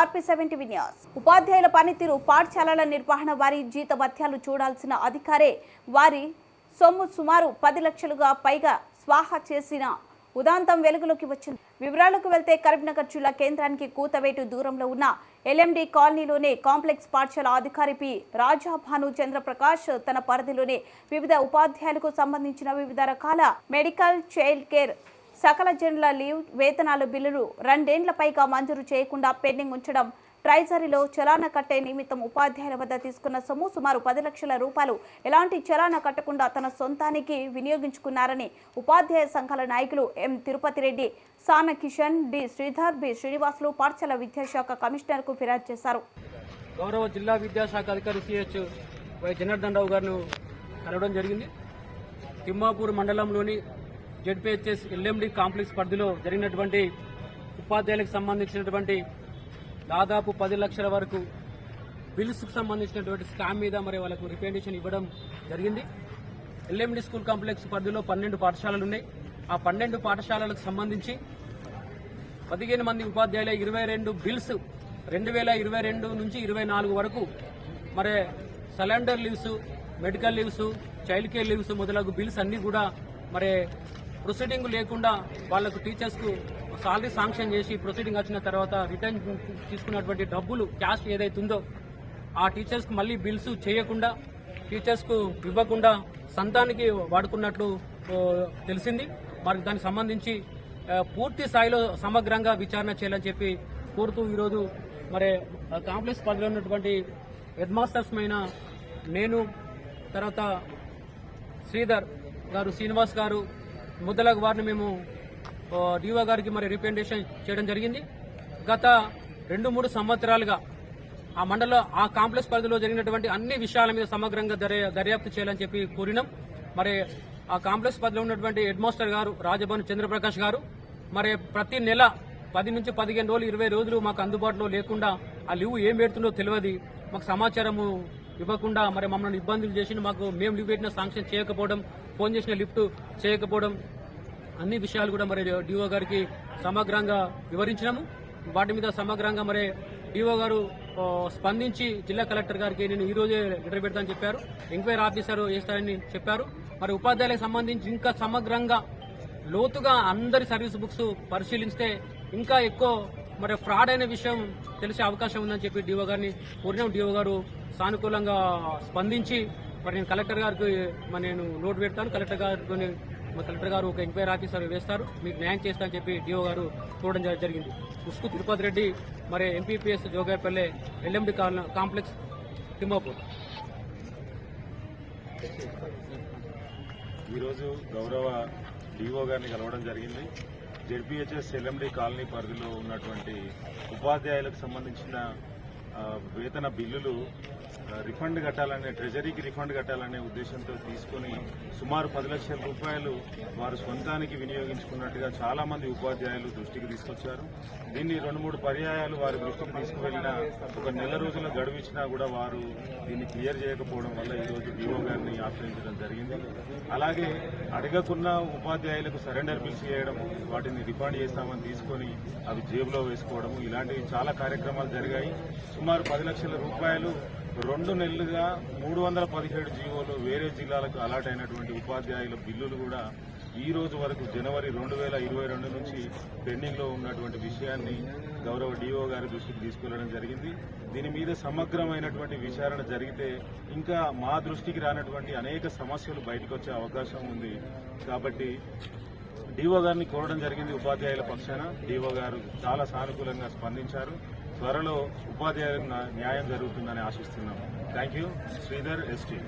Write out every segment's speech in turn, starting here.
RP seventy Vinyas. ఉపాధ్యాయుల పనితీరు పాఠశాలల నిర్వహణ వారి జీత జీతభత్యాలు చూడాల్సిన అధికారే వారి సొమ్ము సుమారు పది లక్షలుగా పైగా స్వాహా చేసిన ఉదాంతం వెలుగులోకి వచ్చింది. వివరాలకు వెళ్తే కరీంనగర్ జిల్లా కేంద్రానికి కూతవేటు దూరంలో ఉన్న ఎల్ఎండి కాలనీలోనే కాంప్లెక్స్ పాఠశాల అధికారి పి. రాజా భాను చంద్రప్రకాష్ తన పరిధిలోనే వివిధ ఉపాధ్యాయులకు సంబంధించిన వివిధ రకాల మెడికల్ చైల్డ్ కేర్ సకల జనుల లీవ్ వేతనాలు బిల్లులు రెండేండ్ల పైగా మంజూరు చేయకుండా పెండింగ్ ఉంచడం ట్రైజరీలో చలాన కట్టే నిమిత్తం ఉపాధ్యాయుల వద్ద తీసుకున్న సొమ్ము సుమారు పది లక్షల రూపాయలు. ఎలాంటి చలాన కట్టకుండా తన సొంతానికి వినియోగించుకున్నారని ఉపాధ్యాయ సంఘాల నాయకులు M Tirupati Reddy Sana Kishan D Sridhar B Srinivasulu పాఠశాల విద్యాశాఖ కమిషనర్కు ఫిర్యాదు చేశారు. గౌరవ జిల్లా విద్యాశాఖ అధికారి సిహెచ్ వై జనార్దన్ రావు గారిని కలవడం జరిగింది. తిమ్మాపూర్ మండలంలోని జెడ్పీహెచ్ఎస్ ఎల్ఎండి కాంప్లెక్స్ పరిధిలో జరిగినటువంటి ఉపాధ్యాయులకు సంబంధించినటువంటి దాదాపు పది లక్షల వరకు బిల్స్కు సంబంధించినటువంటి స్కామ్ మీద మరి వాళ్ళకు రిప్రజెంటేషన్ ఇవ్వడం జరిగింది. ఎల్ఎండి స్కూల్ కాంప్లెక్స్ పరిధిలో పన్నెండు పాఠశాలలు ఉన్నాయి. ఆ పన్నెండు పాఠశాలలకు సంబంధించి పదిహేను మంది ఉపాధ్యాయుల ఇరవై రెండు బిల్స్ రెండు వేల ఇరవై రెండు నుంచి ఇరవై నాలుగు వరకు మరి surrender leaves medical leaves child care leaves మొదలగు బిల్స్ అన్ని కూడా మరి ప్రొసీడింగ్ లేకుండా వాళ్ళకు టీచర్స్కు సాలరీ శాంక్షన్ చేసి ప్రొసీడింగ్ వచ్చిన తర్వాత రిటర్న్ తీసుకున్నటువంటి డబ్బులు క్యాష్ ఏదైతుందో ఆ టీచర్స్కు మళ్ళీ బిల్స్ చేయకుండా టీచర్స్కు ఇవ్వకుండా సంతానికి వాడుకున్నట్లు తెలిసింది. మరి దానికి సంబంధించి పూర్తి స్థాయిలో సమగ్రంగా విచారణ చేయాలని చెప్పి కోరుతూ ఈరోజు మరి కాంప్లెక్స్ పరిధిలో ఉన్నటువంటి హెడ్ మాస్టర్స్ మైన నేను తర్వాత శ్రీధర్ గారు శ్రీనివాస్ గారు ముద్దలగు వారిని మేము డిఓ గారికి మరి రిప్రజెంటేషన్ చేయడం జరిగింది. గత రెండు మూడు సంవత్సరాలుగా ఆ మండల ఆ కాంప్లెక్స్ పరిధిలో జరిగినటువంటి అన్ని విషయాల మీద సమగ్రంగా దర్యా- దర్యాప్తు చేయాలని చెప్పి కోరినాం. మరి ఆ కాంప్లెక్స్ పరిధిలో ఉన్నటువంటి హెడ్ మాస్టర్ గారు రాజభవన్ చంద్రప్రకాష్ గారు మరి ప్రతి నెల పది నుంచి పదిహేను రోజులు ఇరవై రోజులు మాకు అందుబాటులో లేకుండా ఆ లీవ్ ఏం పెడుతుందో తెలియదు. మాకు సమాచారము ఇవ్వకుండా మరి మమ్మల్ని ఇబ్బందులు చేసి మాకు మేము లీవ్ పెట్టిన శాంక్షన్ చేయకపోవడం ఫోన్ చేసిన లిఫ్ట్ చేయకపోవడం అన్ని విషయాలు కూడా మరి డిఓ గారికి సమగ్రంగా వివరించినాము. వాటి మీద సమగ్రంగా మరి డిఓ గారు స్పందించి జిల్లా కలెక్టర్ గారికి నేను ఈ రోజే లెటర్ పెడతానని చెప్పారు. ఎంక్వైరీ ఆఫీసర్ చేస్తారని చెప్పారు. మరి ఉపాధ్యాయులకు సంబంధించి ఇంకా సమగ్రంగా లోతుగా అందరి సర్వీస్ బుక్స్ పరిశీలిస్తే ఇంకా ఎక్కువ మరి ఫ్రాడ్ అయిన విషయం తెలిసే అవకాశం ఉందని చెప్పి డిఓ గారిని పూర్ణం డిఓ గారు సానుకూలంగా స్పందించి మరి నేను కలెక్టర్ గారికి నేను నోట్ పెడతాను. కలెక్టర్ గారితో మా కలెక్టర్ గారు ఒక ఎంక్వైరీ ఆఫీసర్ వేస్తారు. మీకు న్యాయం చేస్తానని చెప్పి డిఓ గారు చూడడం జరిగింది. ఉస్కు తిరుపతి రెడ్డి మరి MPPS Jogapalle LMD complex Thimmapur. ఈరోజు గౌరవ డిఓ గారిని కలవడం జరిగింది. జెడ్పీహెచ్ఎస్ ఎల్ఎండి కాలనీ పరిధిలో ఉన్నటువంటి ఉపాధ్యాయులకు సంబంధించిన వేతన బిల్లులు రిఫండ్ కట్టాలనే ట్రెజరీకి రిఫండ్ కట్టాలనే ఉద్దేశంతో తీసుకొని సుమారు పది లక్షల రూపాయలు వారు సొంతానికి వినియోగించుకున్నట్టుగా చాలా మంది ఉపాధ్యాయులు దృష్టికి తీసుకొచ్చారు. దీన్ని రెండు మూడు పర్యాయాలు వారి దృష్టికి తీసుకువెళ్ళిన ఒక నెల రోజుల గడువు ఇచ్చినా కూడా వారు దీన్ని క్లియర్ చేయకపోవడం వల్ల ఈరోజు డిఓ గారిని ఆశ్రయించడం జరిగింది. అలాగే అడగకున్న ఉపాధ్యాయులకు సరెండర్ బిల్స్ చేయడం వాటిని రిఫండ్ చేస్తామని తీసుకొని అవి జేబులో వేసుకోవడం ఇలాంటివి చాలా కార్యక్రమాలు జరిగాయి. సుమారు పది లక్షల రూపాయలు రెండు నెలలుగా మూడు వందల పదిహేడు జీవోలు వేరే జిల్లాలకు అలాట్ అయినటువంటి ఉపాధ్యాయుల బిల్లులు కూడా ఈ రోజు వరకు జనవరి రెండు వేల ఇరవై రెండు నుంచి పెండింగ్లో ఉన్నటువంటి విషయాన్ని గౌరవ డిఓ గారి దృష్టికి తీసుకెళ్ళడం జరిగింది. దీని మీద సమగ్రమైనటువంటి విచారణ జరిగితే ఇంకా మా దృష్టికి రానటువంటి అనేక సమస్యలు బయటకు వచ్చే అవకాశం ఉంది. కాబట్టి డిఓ గారిని కోరడం జరిగింది ఉపాధ్యాయుల పక్షాన. డిఓ గారు చాలా సానుకూలంగా స్పందించారు. త్వరలో ఉపాధ్యాయులకు న్యాయం జరుగుతుందని ఆశిస్తున్నాం thank you Sridhar ST.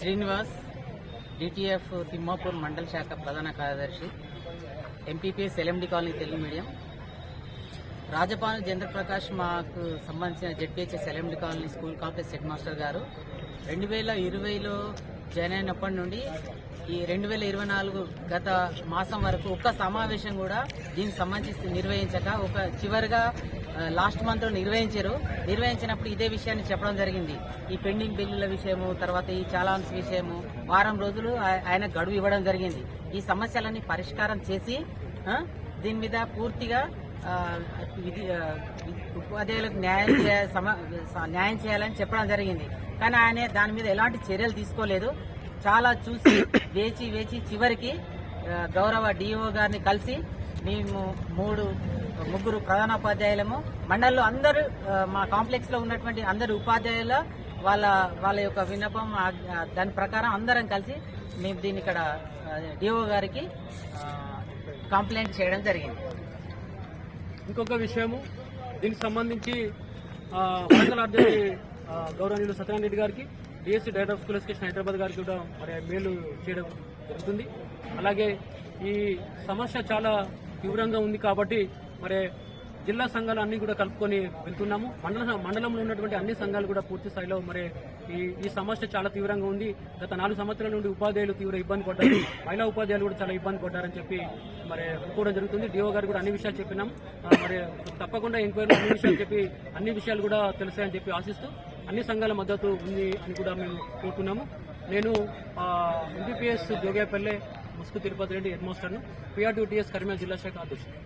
Srinivas DTF Thimmapur మండల శాఖ ప్రధాన కార్యదర్శి MPPS LMD colony Telugu medium. Rajapanu Chandraprakash మాకు సంబంధించిన ZPHS LMD colony school complex head master గారు. రెండు వేల ఇరవైలో జాయిన్ అయినప్పటి నుండి ఈ రెండు వేల ఇరవై నాలుగు గత మాసం వరకు ఒక్క సమావేశం కూడా దీనికి సంబంధించి నిర్వహించక ఒక చివరిగా లాస్ట్ మంత్లో నిర్వహించారు. నిర్వహించినప్పుడు ఇదే విషయాన్ని చెప్పడం జరిగింది. ఈ పెండింగ్ బిల్లుల విషయము తర్వాత ఈ చాలాన్స్ విషయము వారం రోజులు ఆయన గడువు ఇవ్వడం జరిగింది. ఈ సమస్యలన్నీ పరిష్కారం చేసి దీని మీద పూర్తిగా విధి ఉపాధ్యాయులకు న్యాయం చేయ న్యాయం చేయాలని చెప్పడం జరిగింది. కానీ ఆయన దాని మీద ఎలాంటి చర్యలు తీసుకోలేదు. చాలా చూసి వేచి వేచి చివరికి గౌరవ డిఓ గారిని కలిసి మేము మూడు ముగ్గురు ప్రధానోపాధ్యాయులము మండలంలో అందరూ మా కాంప్లెక్స్లో ఉన్నటువంటి అందరు ఉపాధ్యాయుల వాళ్ళ వాళ్ళ యొక్క విన్నపం దాని ప్రకారం అందరం కలిసి మేము దీన్ని ఇక్కడ డిఓ గారికి కంప్లైంట్ చేయడం జరిగింది. ఇంకొక విషయము దీనికి సంబంధించి ఆ, గౌరవనీయులు సత్యనారాయణ రెడ్డి గారికి DSC director of school education Hyderabad గారికి కూడా మరి మేలు చేయడం జరుగుతుంది. అలాగే ఈ సమస్య చాలా తీవ్రంగా ఉంది కాబట్టి మరి జిల్లా సంఘాలు అన్ని కూడా కలుపుకొని వెళ్తున్నాము. మండల మండలంలో ఉన్నటువంటి అన్ని సంఘాలు కూడా పూర్తి స్థాయిలో మరి ఈ ఈ సమస్య చాలా తీవ్రంగా ఉంది. గత నాలుగు సంవత్సరాల నుండి ఉపాధ్యాయులు తీవ్ర ఇబ్బంది పడ్డారు. మహిళా ఉపాధ్యాయులు కూడా చాలా ఇబ్బంది పడ్డారని చెప్పి మరి అనుకోవడం జరుగుతుంది. డిఓ గారు కూడా అన్ని విషయాలు చెప్పినాం. మరి తప్పకుండా ఎంక్వైరీ అన్ని విషయాలు చెప్పి అన్ని విషయాలు కూడా తెలుస్తాయని చెప్పి ఆశిస్తూ అన్ని సంఘాల మద్దతు ఉంది అని కూడా మేము కోరుకున్నాము నేను ఎంపీపీఎస్ జోగేపల్లె ముసుగు తిరుపతి రెడ్డి హెడ్ మాస్టర్ను పిఆర్టీ కరీంనగర్ జిల్లా శాఖ అధ్యక్షుడు.